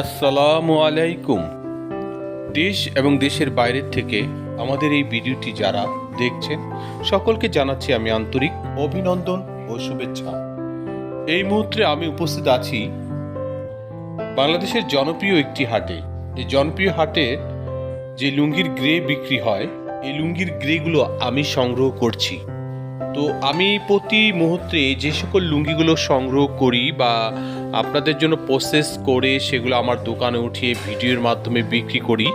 আসসালামু আলাইকুম। দেশ এবং দেশের বাইরের থেকে আমাদের এই ভিডিওটি যারা দেখছেন, সকলকে জানাচ্ছি আমি আন্তরিক অভিনন্দন ও শুভেচ্ছা। এই মুহূর্তে আমি উপস্থিত আছি বাংলাদেশের জনপ্রিয় একটি হাটে। এই জনপ্রিয় হাটে যে লুঙ্গির গ্রে বিক্রি হয়, এই লুঙ্গির গ্রেগুলো আমি সংগ্রহ করছি। তো আমি প্রতি মুহূর্তে যে সকল লুঙ্গিগুলো সংগ্রহ করি বা আপনাদের জন্য প্রসেস করে সেগুলো আমার দোকানে উঠিয়ে ভিডিওর মাধ্যমে বিক্রি করি।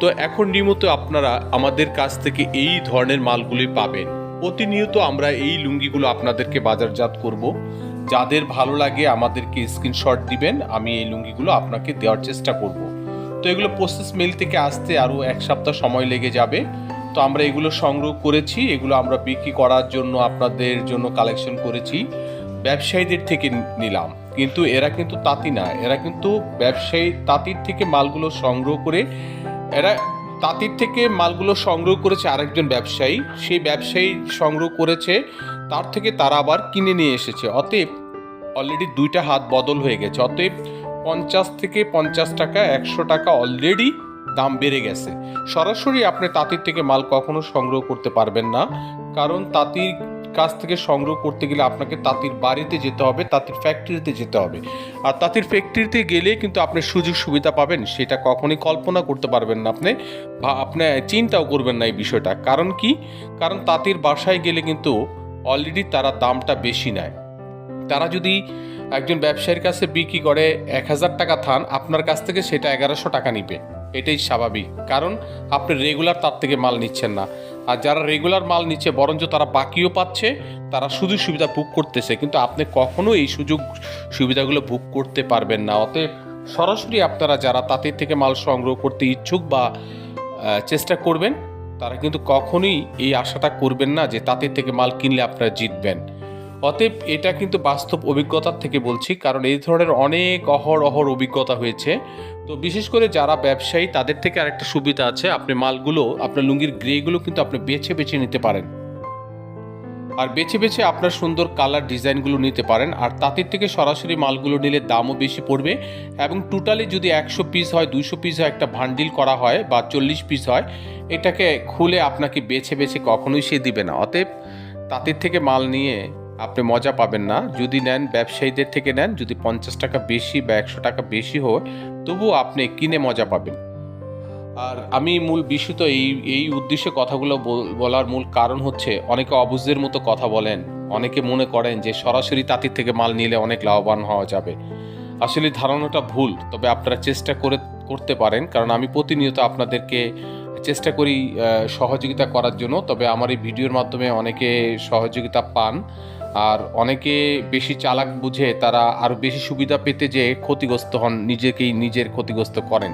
তো এখন নিয়মিত আপনারা আমাদের কাছ থেকে এই ধরনের মালগুলি পাবেন। প্রতিনিয়ত আমরা এই লুঙ্গিগুলো আপনাদেরকে বাজারজাত করব। যাদের ভালো লাগে আমাদেরকে স্ক্রিনশট দিবেন, আমি এই লুঙ্গিগুলো আপনাকে দেওয়ার চেষ্টা করব। তো এগুলো প্রসেস মিল থেকে আসতে আরও এক সপ্তাহ সময় লেগে যাবে। তো আমরা এগুলো সংগ্রহ করেছি, এগুলো আমরা বিক্রি করার জন্য আপনাদের জন্য কালেকশন করেছি। ব্যবসায়ীদের থেকে নিলাম। কিন্তু এরা কিন্তু তাঁতি না। এরা কিন্তু ব্যবসায়ী তাঁতির থেকে মালগুলো সংগ্রহ করে, এরা তাঁতির থেকে মালগুলো সংগ্রহ করেছে আরেকজন ব্যবসায়ী। সেই ব্যবসায়ী সংগ্রহ করেছে, তার থেকে তারা আবার কিনে নিয়ে এসেছে। অতএব অলরেডি দুইটা হাত বদল হয়ে গেছে। অতএব পঞ্চাশ থেকে পঞ্চাশ টাকা, একশো টাকা অলরেডি দাম বেড়ে গেছে। সরাসরি আপনি তাঁতির থেকে মাল কখনো সংগ্রহ করতে পারবেন না। কারণ তাঁতির কাছ থেকে সংগ্রহ করতে গেলে আপনাকে তাঁতির বাড়িতে যেতে হবে, তাঁতির ফ্যাক্টরিতে যেতে হবে। আর তাঁতির ফ্যাক্টরিতে গেলে কিন্তু আপনি সুযোগ সুবিধা পাবেন, সেটা কখনই কল্পনা করতে পারবেন না আপনি আপনি চিন্তাও করবেন না এই বিষয়টা। কারণ কি? কারণ তাঁতির বাসায় গেলে কিন্তু অলরেডি তারা দামটা বেশি নেয়। তারা যদি একজন ব্যবসায়ীর কাছে বিক্রি করে এক হাজার টাকা থান, আপনার কাছ থেকে সেটা এগারোশো টাকা নিবে। এটাই স্বাভাবিক। কারণ আপনি রেগুলার তার থেকে মাল নিচ্ছেন না। আর যারা রেগুলার মাল নিচ্ছে, বরঞ্চ তারা বাকিও পাচ্ছে, তারা সুযোগ সুবিধা বুক করতেছে। কিন্তু আপনি কখনো এই সুযোগ সুবিধাগুলো বুক করতে পারবেন না। অতএব সরাসরি আপনারা যারা তাদের থেকে মাল সংগ্রহ করতে ইচ্ছুক বা চেষ্টা করবেন, তারা কিন্তু কখনোই এই আশাটা করবেন না যে তাদের থেকে মাল কিনলে আপনারা জিতবেন। অতএব এটা কিন্তু বাস্তব অভিজ্ঞতার থেকে বলছি, কারণ এই ধরনের অনেক অহর অহর অভিজ্ঞতা হয়েছে। তো বিশেষ করে যারা ব্যবসায়ী, তাদের থেকে আরেকটা সুবিধা আছে, আপনি মালগুলো, আপনার লুঙ্গির গ্রেগুলো কিন্তু আপনি বেছে বেছে নিতে পারেন। আর বেছে বেছে আপনার সুন্দর কালার ডিজাইনগুলো নিতে পারেন, আর তাঁতির থেকে সরাসরি মালগুলো নিলে দামও বেশি পড়বে এবং টোটালি যদি একশো পিস হয় দুশো পিস হয়, একটা ভান্ডিল করা হয় বা চল্লিশ পিস হয়, এটাকে খুলে আপনাকে বেছে বেছে কখনোই সে দিবে না। অতএব তাঁতির থেকে মাল নিয়ে আপনি মজা পাবেন না। যদি নেন ব্যবসায়ীদের থেকে নেন, যদি পঞ্চাশ টাকা বেশি বা একশো টাকা বেশি হয়, তবুও আপনি কিনে মজা পাবেন। আর আমি মূল বিষয় তো এই এই উদ্দেশ্যে কথাগুলো বলার মূল কারণ হচ্ছে অনেকে অবুঝদের মতো কথা বলেন। অনেকে মনে করেন যে সরাসরি তাঁতির থেকে মাল নিলে অনেক লাভবান হওয়া যাবে। আসলে ধারণাটা ভুল, তবে আপনারা চেষ্টা করে, করতে পারেন। কারণ আমি প্রতিনিয়ত আপনাদেরকে চেষ্টা করি সহযোগিতা করার জন্য। তবে আমার এই ভিডিওর মাধ্যমে অনেকে সহযোগিতা পান। আর অনেকে বেশি চালাক বুঝে তারা আরও বেশি সুবিধা পেতে যে ক্ষতিগ্রস্ত হন, নিজেকেই নিজের ক্ষতিগ্রস্ত করেন।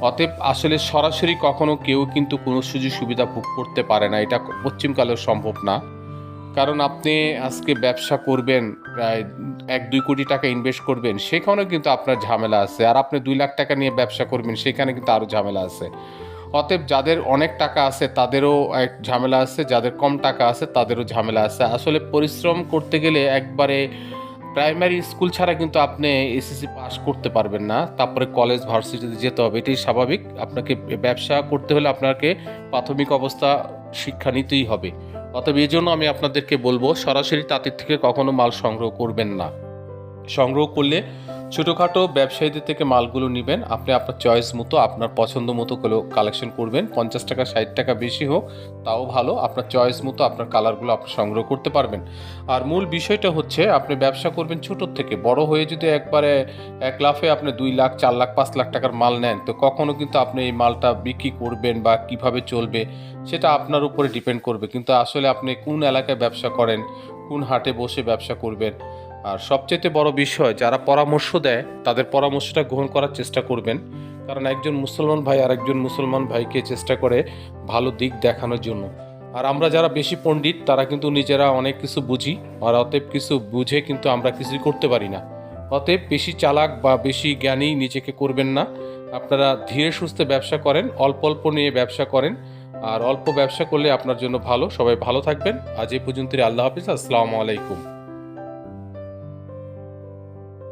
অতএব আসলে সরাসরি কখনো কেউ কিন্তু কোনো সুযোগ সুবিধা ভোগ করতে পারে না, এটা পশ্চিমকালেও সম্ভব না। কারণ আপনি আজকে ব্যবসা করবেন, প্রায় এক দুই কোটি টাকা ইনভেস্ট করবেন, সেখানেও কিন্তু আপনার ঝামেলা আছে। আর আপনি দুই লাখ টাকা নিয়ে ব্যবসা করবেন, সেখানে কিন্তু আরও ঝামেলা আছে। অতএব যাদের অনেক টাকা আছে, তাদেরও এক ঝামেলা আছে, যাদের কম টাকা আছে, তাদেরও ঝামেলা আছে। আসলে পরিশ্রম করতে গেলে একবারে প্রাইমারি স্কুল ছাড়া কিন্তু আপনি এসএসসি পাস করতে পারবেন না। তারপরে কলেজ ভার্সিটিতে যেতে হবে, এটাই স্বাভাবিক। আপনাকে ব্যবসা করতে হলে আপনাকে প্রাথমিক অবস্থা শিক্ষা নিতেই হবে। অতএব এই জন্য আমি আপনাদেরকে বলব, সরাসরি তাঁতির থেকে কখনো মাল সংগ্রহ করবেন না। সংগ্রহ করলে ছোটোখাটো ব্যবসায়ীদের থেকে মালগুলো নেবেন। আপনি আপনার চয়েস মতো, আপনার পছন্দ মতো কালেকশন করবেন। পঞ্চাশ টাকা, ষাট টাকা বেশি হোক, তাও ভালো। আপনার চয়েস মতো আপনার কালারগুলো আপনি সংগ্রহ করতে পারবেন। আর মূল বিষয়টা হচ্ছে, আপনি ব্যবসা করবেন ছোটোর থেকে। বড় হয়ে যদি একবারে এক লাফে আপনি দুই লাখ, চার লাখ, পাঁচ লাখ টাকার মাল নেন, তো কখনও কিন্তু আপনি এই মালটা বিক্রি করবেন বা কীভাবে চলবে, সেটা আপনার উপরে ডিপেন্ড করবে। কিন্তু আসলে আপনি কোন এলাকায় ব্যবসা করেন, কোন হাটে বসে ব্যবসা করবেন আর সবচেয়ে বড় বিষয়, যারা পরামর্শ দেয়, তাদের পরামর্শটা গ্রহণ করার চেষ্টা করবেন। কারণ একজন মুসলমান ভাই আর একজন মুসলমান ভাইকে চেষ্টা করে ভালো দিক দেখানোর জন্য। আর আমরা যারা বেশি পণ্ডিত, তারা কিন্তু নিজেরা অনেক কিছু বুঝি, আর অতএব কিছু বুঝে কিন্তু আমরা কিছুই করতে পারি না। অতএব বেশি চালাক বা বেশি জ্ঞানী নিজেকে করবেন না। আপনারা ধীরে সুস্থে ব্যবসা করেন, অল্প অল্প নিয়ে ব্যবসা করেন, আর অল্প ব্যবসা করলে আপনার জন্য ভালো। সবাই ভালো থাকবেন। আজ এই পর্যন্তই, আল্লাহ হাফিজ, আসসালামু আলাইকুম।